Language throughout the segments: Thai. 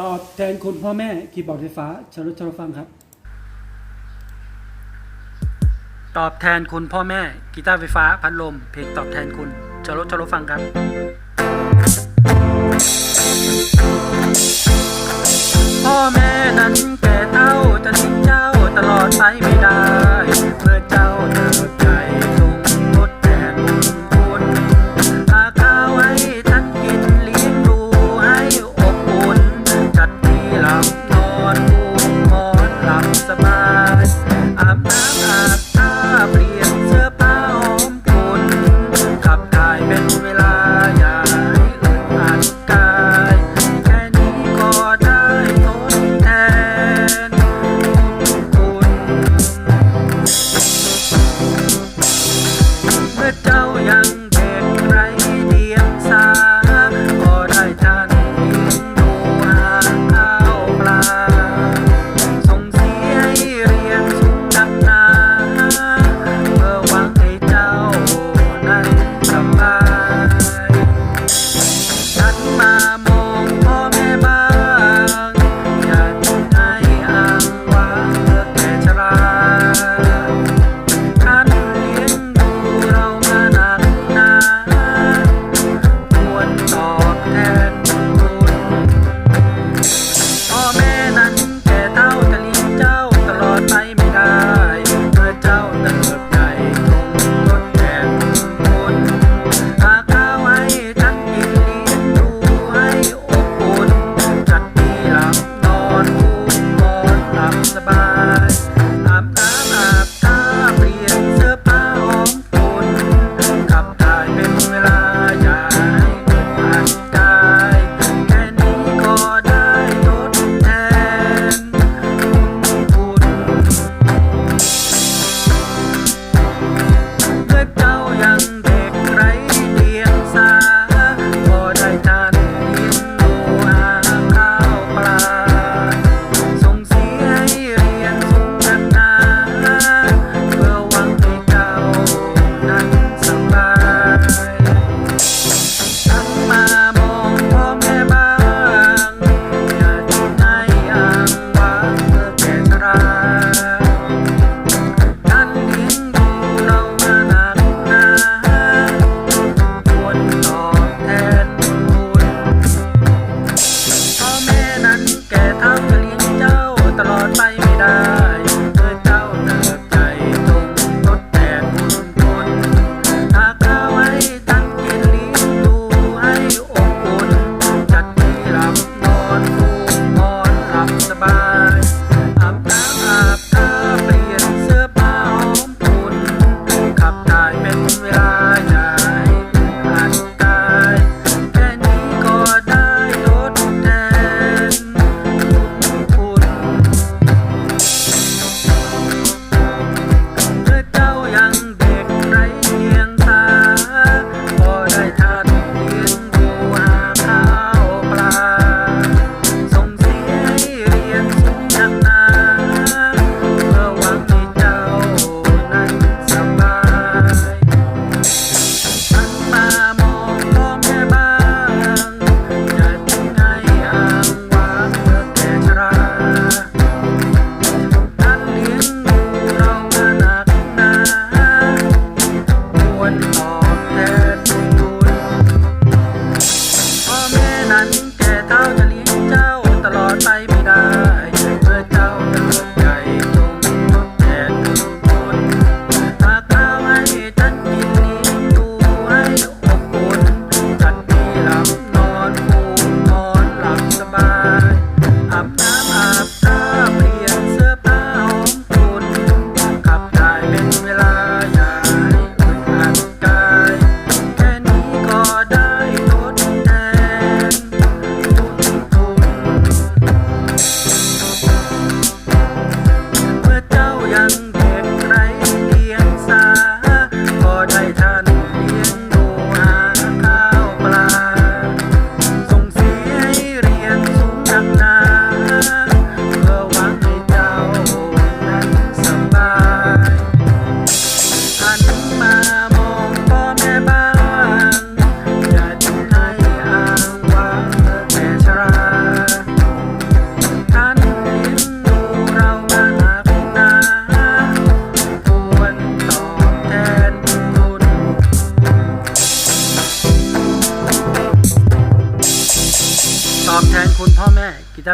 ตอบแทนคุณพ่อแม่คีย์บอร์ดไฟฟ้าชลชลฟังครับ ตอบแทนคุณพ่อแม่กีตาร์ไฟฟ้าพัดลม เพลงตอบแทนคุณชลชลฟังครับ พ่อแม่นั้นแก่เท่าจะทิ้งเจ้าตลอดไปไม่ได้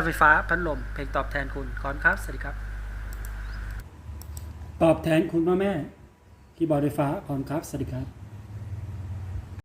ไฟฟ้าพัดลม เพลงตอบแทนคุณขอบคุณครับ สวัสดีครับ ตอบแทนคุณพ่อแม่คีย์บอร์ดไฟฟ้าขอนครับ สวัสดีครับ